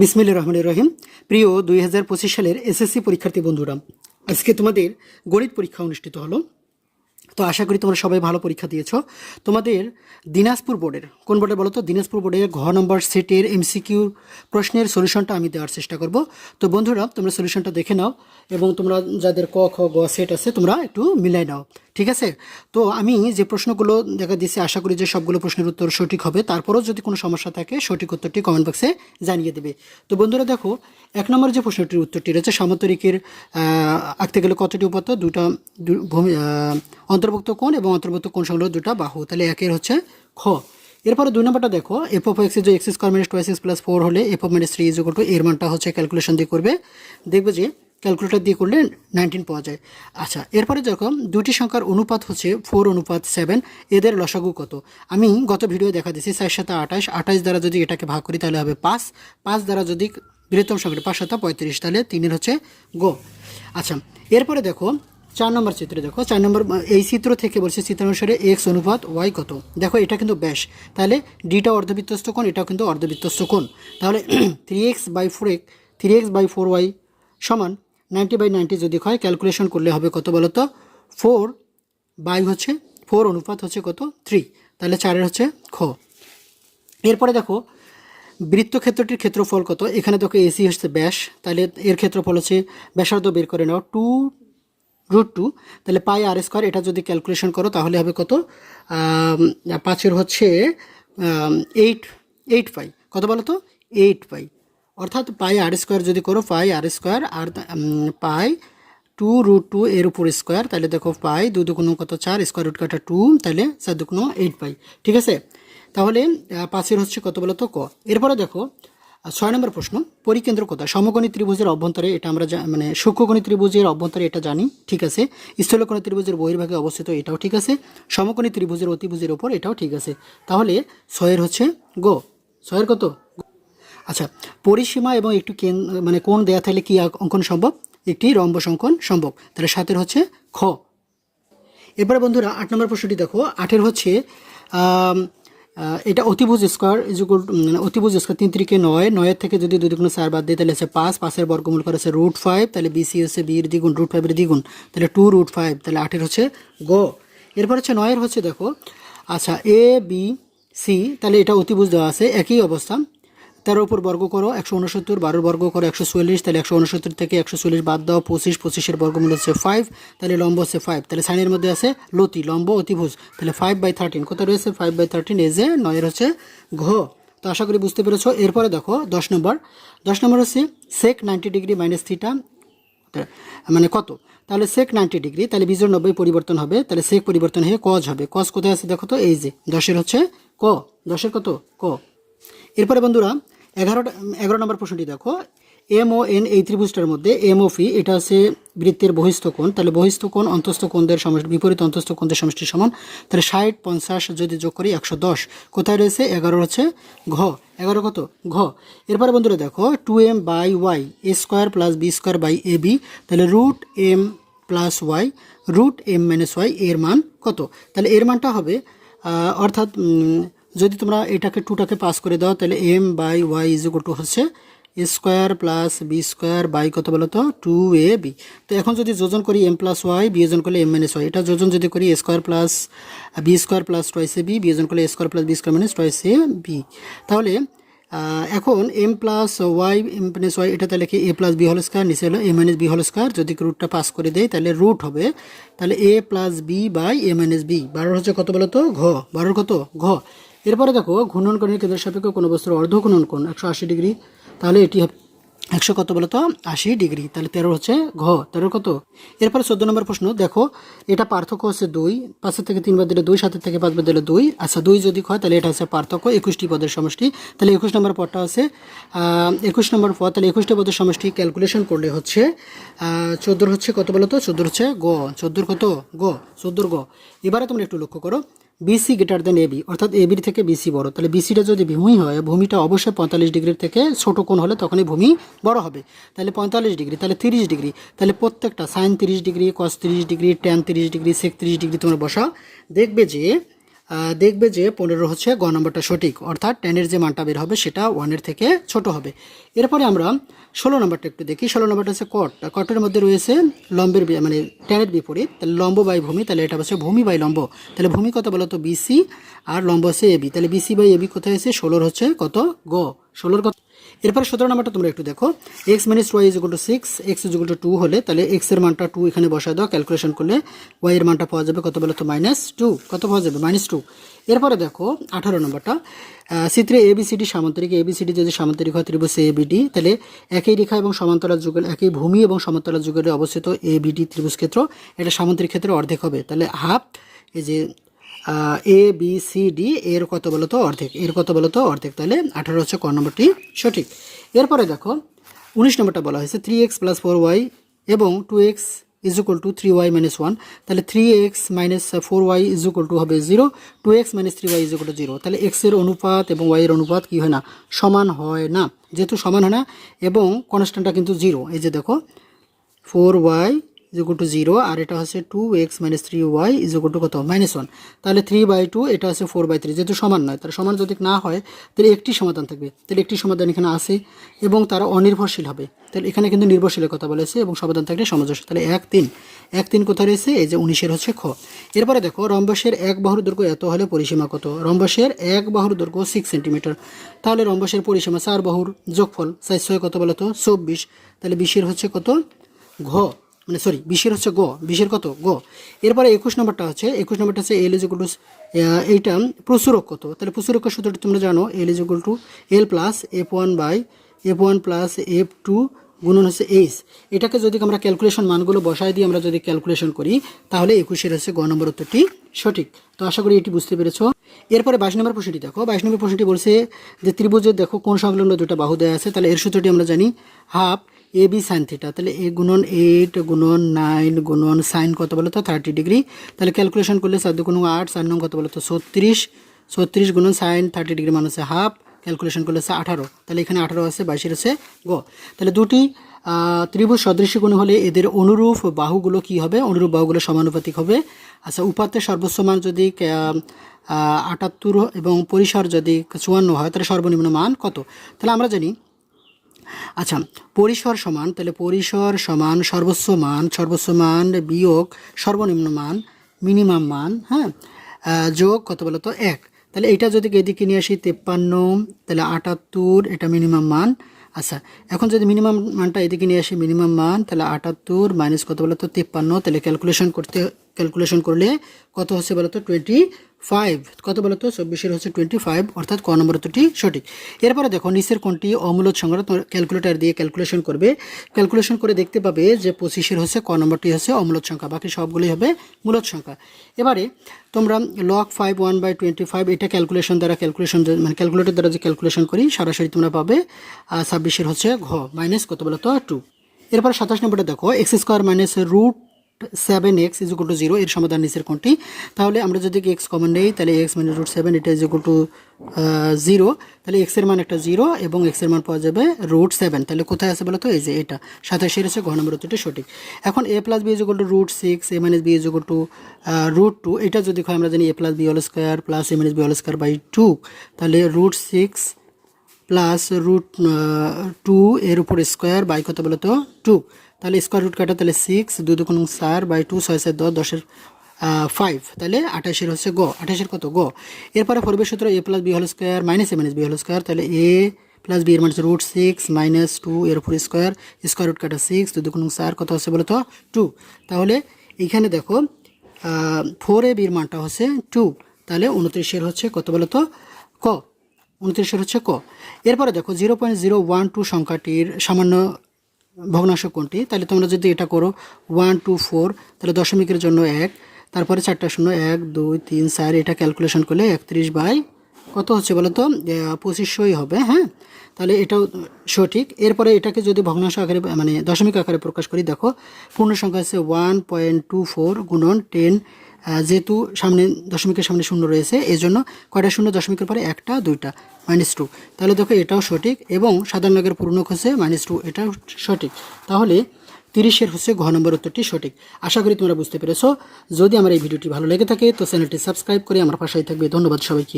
বিসমিল্লা রহমানুর রহিম। প্রিয় দুই হাজার পঁচিশ সালের এসএসসি পরীক্ষার্থী বন্ধুরা, আজকে তোমাদের গণিত পরীক্ষা অনুষ্ঠিত হলো। তো আশা করি তোমরা সবাই ভালো পরীক্ষা দিয়েছ। তোমাদের দিনাজপুর বোর্ডের, কোন বোর্ডে বলো তো? দিনাজপুর বোর্ডের ঘ নম্বর সেটের এমসিকিউ প্রশ্নের সলিউশনটা আমি দেওয়ার চেষ্টা করব। তো বন্ধুরা, তোমরা সলিউশনটা দেখে নাও এবং তোমরা যাদের ক, খ, গ সেট আছে, তোমরা একটু মিলাই নাও। ঠিক আছে? তো আমি যে প্রশ্নগুলো দেখা দিয়েছি আশা করি যে সবগুলো প্রশ্নের উত্তর সঠিক হবে। তারপরেও যদি কোনো সমস্যা থাকে সঠিক উত্তরটি কমেন্ট বক্সে জানিয়ে দেবে। তো বন্ধুরা দেখো এক নম্বর যে প্রশ্নটির উত্তরটি রয়েছে সামান্তরিকের আহ, আঁকতে গেলে কতটি উপাত্ত দুটা ভূমি অন্তর্ভুক্ত কোণ এবং অন্তর্ভুক্ত কোণ সংলগ্ন দুটা বাহু। তাহলে একের হচ্ছে খ। এরপরে দুই নম্বরটা দেখো এফ অফ এক্স যে X square minus two X plus four হলে F of minus three is two এর মানটা হচ্ছে ক্যালকুলেশন দিয়ে করবে। দেখবে যে ক্যালকুলেটর দিয়ে করলে নাইনটিন পাওয়া যায়। আচ্ছা এরপরে যখন দুটি সংখ্যার অনুপাত হচ্ছে ফোর অনুপাত সেভেন এদের লসাগু কত? আমি গত ভিডিও দেখা দিয়েছি চার সাথে আঠাশ আঠাশ দ্বারা যদি এটাকে ভাগ করি তাহলে হবে পাঁচ পাঁচ দ্বারা যদি বৃহত্তম সংখ্যা পাঁচ সাথে পঁয়ত্রিশ, তাহলে তিনের হচ্ছে গো। আচ্ছা এরপরে দেখো, চার নম্বর চিত্রে দেখো, চার নম্বর, এই চিত্র থেকে বলছে চিত্র অনুসারে এক্স অনুপাত ওয়াই কত? দেখো, এটা কিন্তু ব্যাস। তাহলে ডিটা অর্ধবৃত্তস্থ কোণ, এটাও কিন্তু অর্ধবৃত্তস্থ কোণ। তাহলে three X by four X three X by four Y সমান নাইনটি বাই নাইনটি যদি হয় ক্যালকুলেশন করলে হবে কত বলো তো ফোর বাই হচ্ছে, ফোর অনুপাত হচ্ছে কত? থ্রি। তাহলে চারের হচ্ছে খ। এরপরে দেখো, বৃত্তক্ষেত্রটির ক্ষেত্রফল কত? এখানে দেখো এসি হচ্ছে ব্যাস। তাহলে এর ক্ষেত্রফল হচ্ছে ব্যাসার্ধ বের করে নাও, টু রুট টু। তাহলে পাই আর স্কোয়ার, এটা যদি ক্যালকুলেশন করো, তাহলে হবে কত? পাঁচের হচ্ছে এইট এইট পাই কত বলো তো এইট পাই অর্থাৎ পাই আর স্কোয়ার যদি করো, pi R square R pi two root two এর উপর স্কোয়ার, তাহলে দেখো পাই দু দুগুণ কত চার, স্কোয়ার রুট কাটা টু, তাহলে চার দুগুণ এইট পাই। ঠিক আছে? তাহলে পাঁচের হচ্ছে কত বলো তো ক। এরপরে দেখো ছয় নম্বর প্রশ্ন, পরিকেন্দ্র কোথায়? সমকোণী ত্রিভুজের অভ্যন্তরে এটা আমরা মানে সূক্ষ্মকোণী ত্রিভুজের অভ্যন্তরে এটা জানি, ঠিক আছে? স্থলকোণী ত্রিভুজের বহির্ভাগে অবস্থিত এটাও ঠিক আছে, সমকোণী ত্রিভুজের অতিভুজের ওপর এটাও ঠিক আছে। তাহলে, ছয়ের হচ্ছে গো। ছয়ের কত? আচ্ছা পরিসীমা এবং একটু কেন মানে কোন দেয়া থাকলে কি অঙ্কন সম্ভব? একটি রম্বস অঙ্কন সম্ভব। তাহলে সাতের হচ্ছে খ। এরপরে বন্ধুরা, আট নম্বর প্রশ্নটি দেখো। আটের হচ্ছে এটা অতিভুজ স্কোয়ার ইজুকুল অতিভুজ স্কোয়ার তিন তিরিকে নয়। নয়ের থেকে যদি দুই দুগুণ চার বাদ দিই, তাহলে হচ্ছে পাঁচ। পাঁচের বর্গমূল করে হচ্ছে রুট ফাইভ, তাহলে বিসি হচ্ছে বির দ্বিগুণ, রুট ফাইভের দ্বিগুণ। তাহলে টু রুট ফাইভ, তাহলে আটের হচ্ছে গ। এরপর হচ্ছে নয়ের হচ্ছে দেখো আচ্ছা এ, বি, সি, তাহলে এটা অতিভুজ দেওয়া আছে, একই অবস্থা। তেরোর উপর বর্গ করো, একশো উনসত্তর বারোর বর্গ করো, একশো চল্লিশ তাহলে একশো উনসত্তর থেকে একশো চল্লিশ বাদ দাও, পঁচিশ, পঁচিশের বর্গমূল হচ্ছে ফাইভ তাহলে লম্ব হচ্ছে ফাইভ তাহলে সাইনের মধ্যে আছে লতি, লম্ব অতিভুজ, তাহলে ফাইভ বাই থার্টিন কোথায় রয়েছে? ফাইভ বাই থার্টিন এজে নয়ের হচ্ছে ঘ। তো আশা করি বুঝতে পেরেছ, এরপরে দেখো দশ নম্বর দশ নম্বর হচ্ছে sec ninety degree minus theta মানে কত? তাহলে সেক নাইনটি ডিগ্রি তাহলে বিজোর নব্বই পরিবর্তন হবে, তাহলে সেক পরিবর্তন হয়ে কজ হবে কজ কোথায় আছে দেখো তো? এই যে, দশের হচ্ছে ক, দশের কত? ক। এরপরে বন্ধুরা এগারোটা, এগারো নম্বর প্রশ্নটি দেখো। এম ও এন এই ত্রিভুজটার মধ্যে এম ও ফি এটা হচ্ছে বৃত্তের বহিস্থ কোণ। তাহলে বহিস্থ কোণ, অন্তস্থ কোণদের সমষ্টি, বিপরীত অন্তস্থ কোণদের সমষ্টির সমান। তাহলে ষাট, পঞ্চাশ যদি যোগ করি, একশো দশ। কোথায় রয়েছে? এগারো হচ্ছে ঘ। এগারো কত? ঘ। এরপরে বন্ধুরা দেখো two M by Y A square plus B square by A B তাহলে root M plus Y root M minus Y এর মান কত? তাহলে এর মানটা হবে অর্থাৎ যদি তোমরা এটাকে টুটাকে পাস করে দাও, তাহলে M by Y is two হচ্ছে A square plus B square by কত বলো তো? টু এ বি তো এখন যদি যোজন করি এম প্লাস ওয়াই বিয়োজন করলে এম মাইনাস ওয়াই এটা যোজন যদি করি A square plus B square plus twice A B বিয়োজন করলে A square plus B square minus twice A B তাহলে এখন M plus Y M minus Y এটা তাহলে কি A plus B whole square নিচে হলো A minus B whole square যদি রুটটা পাস করে দেয় তাহলে রুট হবে, তাহলে A plus B by A minus B বারোর হচ্ছে কত বলো তো? ঘ। বারোর কত? ঘ। এরপরে দেখো ঘূর্ণন কোণের কেন্দ্রের সাপেক্ষে কোনো বস্তুর অর্ধ ঘূর্ণন কোণ একশো আশি ডিগ্রি। তাহলে এটি একশো কত বলো তো? আশি ডিগ্রি। তাহলে তেরো হচ্ছে ঘ। তেরো কত? এরপরে চোদ্দ নম্বর প্রশ্ন দেখো এটা পার্থক্য হচ্ছে দুই। পাঁচের থেকে তিনবার দিলে দুই সাতের থেকে পাঁচবার দিলে দুই। আচ্ছা দুই যদি হয় তাহলে এটা হচ্ছে পার্থক্য একুশটি পদের সমষ্টি। তাহলে একুশ নম্বর পদটা আহ, একুশ নম্বর পদ তাহলে একুশটি পদের সমষ্টি ক্যালকুলেশন করলে হচ্ছে চোদ্দোর হচ্ছে কত বলো তো? চোদ্দোর হচ্ছে গ। চোদ্দোর কত? গ। চোদ্দোর গ। এবারে তোমরা একটু লক্ষ্য করো। বিসি গ্রেটার দেন এবি অর্থাৎ এবির থেকে বিসি বড়। তাহলে বিসিটা যদি ভূমি হয়, ভূমিটা অবশ্যই পঁয়তাল্লিশ ডিগ্রির থেকে ছোটো কোণ হলে তখনই ভূমি বড় হবে। তাহলে পঁয়তাল্লিশ ডিগ্রি, তাহলে তিরিশ ডিগ্রি, তাহলে প্রত্যেকটা সাইন তিরিশ ডিগ্রি কস তিরিশ ডিগ্রি টেন তিরিশ ডিগ্রি সেক তিরিশ ডিগ্রি তোমার বসা দেখবে যে দেখবে যে পনেরো হচ্ছে গ নম্বরটা সঠিক, অর্থাৎ টেনের যে মানটা বের হবে সেটা ওয়ানের থেকে ছোট হবে। এরপরে আমরা ষোলো নম্বরটা একটু দেখি। ষোলো নম্বরটা হচ্ছে কট। কটের মধ্যে রয়েছে লম্বের মানে টেনের বিপরীত। তাহলে লম্ব বাই ভূমি, তাহলে এটা হচ্ছে ভূমি বাই লম্ব। তাহলে ভূমি কত বলো তো বিসি আর লম্ব হচ্ছে এবি তাহলে বিসি বাই এবি কোথায় হয়েছে ষোলোর হচ্ছে কত? গ। ষোলোর কত? এরপরে সতেরো নাম্বারটা তোমরা একটু দেখো। X minus Y is two six X is two two হলে তাহলে এক্সের মানটা টু এখানে বসায় দাও। ক্যালকুলেশন করলে ওয়াই এর মানটা পাওয়া যাবে কত বলো তো মাইনাস টু কত পাওয়া যাবে? মাইনাস টু এরপরে দেখো আঠারো নম্বরটা। চিত্রে এবিসিডি সামান্তরিক। এবিসিডি যদি সামান্তরিক হয়, ত্রিভুজ এবিডি তাহলে একই রেখা এবং সমান্তরাল যুগল, একই ভূমি এবং সমান্তরাল যুগলে অবস্থিত এ এবিডি ত্রিভুজ ক্ষেত্র। এটা সামান্তরিক ক্ষেত্রে অর্ধেক হবে। তাহলে হাফ এই যে এ বি সি ডি এর কত বলতো অর্ধেক? এর কত বলতো অর্ধেক? তাহলে আঠারো হচ্ছে ক নম্বরটি সঠিক। এরপরে দেখো, উনিশ নম্বরটা বলা হয়েছে three X plus four Y এবং two X is equal to three Y minus one তাহলে three X minus four Y is equal to হবে zero two X minus three Y is equal to zero তাহলে এক্সের অনুপাত এবং ওয়াইয়ের অনুপাত কী হয় না? সমান হয় না। যেহেতু সমান হয় না, এবং কনস্ট্যান্টটা কিন্তু জিরো এই যে দেখো four Y is to zero আর এটা হচ্ছে two X minus three Y is to কত? মাইনাস ওয়ান তাহলে থ্রি বাই টু এটা হচ্ছে ফোর বাই থ্রি যেহেতু সমান নয়, তাহলে সমান যদি না হয়, তাহলে একটি সমাধান থাকবে। তাহলে একটি সমাধান এখানে আসে এবং তারা অনির্ভরশীল হবে। তাহলে এখানে কিন্তু নির্ভরশীলের কথা বলেছে এবং সমাধান থাকলে সামঞ্জস্য তাহলে এক তিন। এক তিন কোথায় রয়েছে? এই যে উনিশের হচ্ছে খ। এরপরে দেখো, রম্বসের এক বাহুর দৈর্ঘ্য এত হলে পরিসীমা কত? রম্বসের এক বাহুর দৈর্ঘ্য সিক্স সেন্টিমিটার তাহলে রম্বসের পরিসীমা চার বাহুর যোগফল সাইজ ছয় কত বলতো? চব্বিশ। তাহলে বিশের হচ্ছে কত? ঘ। মানে সরি, বিশের হচ্ছে গ, বিশের কত? গ। এরপরে একুশ নম্বরটা হচ্ছে, একুশ নম্বরটা হচ্ছে এল ইজিকুল টু এইটা প্রচুরক কত? তাহলে প্রচুরকের সূত্রটি তোমরা জানো L is equal to L plus F one by F one plus F two গুণন হচ্ছে এইচ এটাকে যদি আমরা ক্যালকুলেশন মানগুলো বসায় দিয়ে আমরা যদি ক্যালকুলেশন করি, তাহলে একুশের হচ্ছে গ নম্বর উত্তরটি সঠিক। তো আশা করি এটি বুঝতে পেরেছ। এরপরে বাইশ নম্বর প্রশ্নটি দেখো, বাইশ নম্বর প্রশ্নটি বলছে যে ত্রিভুজের দেখো কোন সংলগ্ন দুটো বাহু দেওয়া আছে, তাহলে এর সূত্রটি আমরা জানি half A B sine theta তাহলে এ গুণন এইট গুণন নাইন গুণন সাইন কত বলো তো? থার্টি ডিগ্রি তাহলে ক্যালকুলেশন করলে সাত গুণ আট সাইন নং কত বলো তো? ছত্রিশ। ছত্রিশ গুণন সাইন থার্টি ডিগ্রি মানে হাফ ক্যালকুলেশন করলে হচ্ছে আঠারো। তাহলে এখানে আঠারো আছে, বাইশের হচ্ছে গ। তাহলে দুটি ত্রিভুজ সদৃশ্য গুণ হলে এদের অনুরূপ বাহুগুলো কি হবে? অনুরূপ বাহুগুলো সমানুপাতিক হবে। আচ্ছা উপাত্তের সর্বোচ্চ মান যদি আটাত্তর এবং পরিসর যদি চুয়ান্ন হয়, তাহলে সর্বনিম্ন মান কত? তাহলে আমরা জানি আচ্ছা পরিসর সমান, তাহলে পরিসর সমান সর্বোচ্চ মান সর্বোচ্চ মান বিয়োগ সর্বনিম্ন মান, মিনিমাম মান হ্যাঁ? যোগ কত বলো তো? এক। তাহলে এটা যদি এদিকে নিয়ে আসি, তেপ্পান্ন, তাহলে আটাত্তর, এটা মিনিমাম মান। আচ্ছা এখন যদি মিনিমাম মানটা এদিকে নিয়ে আসি, মিনিমাম মান, তাহলে আটাত্তর মাইনাস কত বলো তো? তেপ্পান্ন, তাহলে ক্যালকুলেশন করতে ক্যালকুলেশন করলে কত হচ্ছে বলো তো? টোয়েন্টি ফাইভ, কত বলো তো? চব্বিশের হচ্ছে টোয়েন্টি ফাইভ অর্থাৎ ক নম্বর উত্তরটি সঠিক। এরপরে দেখো, নিচের কোনটি অমূলত তোমার ক্যালকুলেটার দিয়ে ক্যালকুলেশন করবে। ক্যালকুলেশন করে দেখতে পাবে যে পঁচিশের হচ্ছে ক নম্বরটি হচ্ছে অমূলত সংখ্যা, বাকি সবগুলোই হবে মূলত সংখ্যা। এবারে তোমরা log five one by twenty five এটা ক্যালকুলেশন দ্বারা ক্যালকুলেশন মানে ক্যালকুলেটর দ্বারা যে ক্যালকুলেশন করি, সরাসরি তোমরা পাবে ছাব্বিশের হচ্ছে ঘ মাইনাস কত বলো তো? টু এরপর সাতাশ নম্বরটা দেখো X square minus root seven X is to zero এর সমাধান নিচের কোনটি? তাহলে আমরা যদি এক্স কমন নেই, তাহলে এক্স মাইনাস রুট সেভেন এটা ইজ টু জিরো তাহলে এক্সের মান একটা জিরো এবং এক্সের মান পাওয়া যাবে রুট সেভেন তাহলে কোথায় আছে বলো তো এই যে এটা। সাতাশের হচ্ছে ঘ নম্বর উত্তরটি সঠিক। এখন A plus B is to root six A minus B is to root two এটা যদি হয়, আমরা জানি A plus B all square plus A minus B হল স্কোয়ার বাই টু তাহলে root six plus root two এর উপর square by কত বলো তো টু তাহলে স্কোয়ার রুট কাটা তাহলে সিক্স দুই দুগুণ চার বাই টু ছয় চার দশ, দশের ফাইভ তাহলে আঠাশের হচ্ছে গ। আঠাশের কত? গ। এরপরে পরিবেশ সূত্র এ প্লাস বি হল square minus A minus B হল স্কোয়ার তাহলে এ প্লাস বি এর মানে রুট সিক্স মাইনাস টু এর উপর স্কোয়ার স্কোয়ার রুট কাটা সিক্স দুই দুগুণ চার, কত হচ্ছে বলো তো টু তাহলে এইখানে দেখো ফোর এ বির মানটা হচ্ছে টু তাহলে উনত্রিশের হচ্ছে কত বলো তো ক। উনত্রিশের হচ্ছে ক। এরপরে দেখো zero point zero one two সংখ্যাটির সামান্য ভগ্নাংশ কোনটি? তাহলে তোমরা যদি এটা করো ওয়ান টু ফোর তাহলে দশমিকের জন্য এক, তারপরে চারটা শূন্য, এক, দুই, তিন, চার, এটা ক্যালকুলেশন করলে একত্রিশ বাই কত হচ্ছে বলো তো? পঁচিশশোই হবে হ্যাঁ? তাহলে এটাও সঠিক। এরপরে এটাকে যদি ভগ্নাংশ আকারে মানে দশমিক আকারে প্রকাশ করি, দেখো পূর্ণ সংখ্যা হচ্ছে ওয়ান পয়েন্ট টু ফোর গুণন টেন যেহেতু সামনে দশমিকের সামনে শূন্য রয়েছে এই জন্য কয়টা শূন্য? দশমিকের পরে একটা, দুইটা মাইনাস টু তাহলে দেখো এটাও সঠিক এবং সাধারণ নগের পূর্ণক হচ্ছে মাইনাস টু এটাও সঠিক। তাহলে তিরিশের হচ্ছে ঘ নম্বর উত্তরটি সঠিক। আশা করি তোমরা বুঝতে পেরেছ। যদি আমার এই ভিডিওটি ভালো লেগে থাকে, তো চ্যানেলটি সাবস্ক্রাইব করে আমার পাশেই থাকবে। ধন্যবাদ সবাইকে।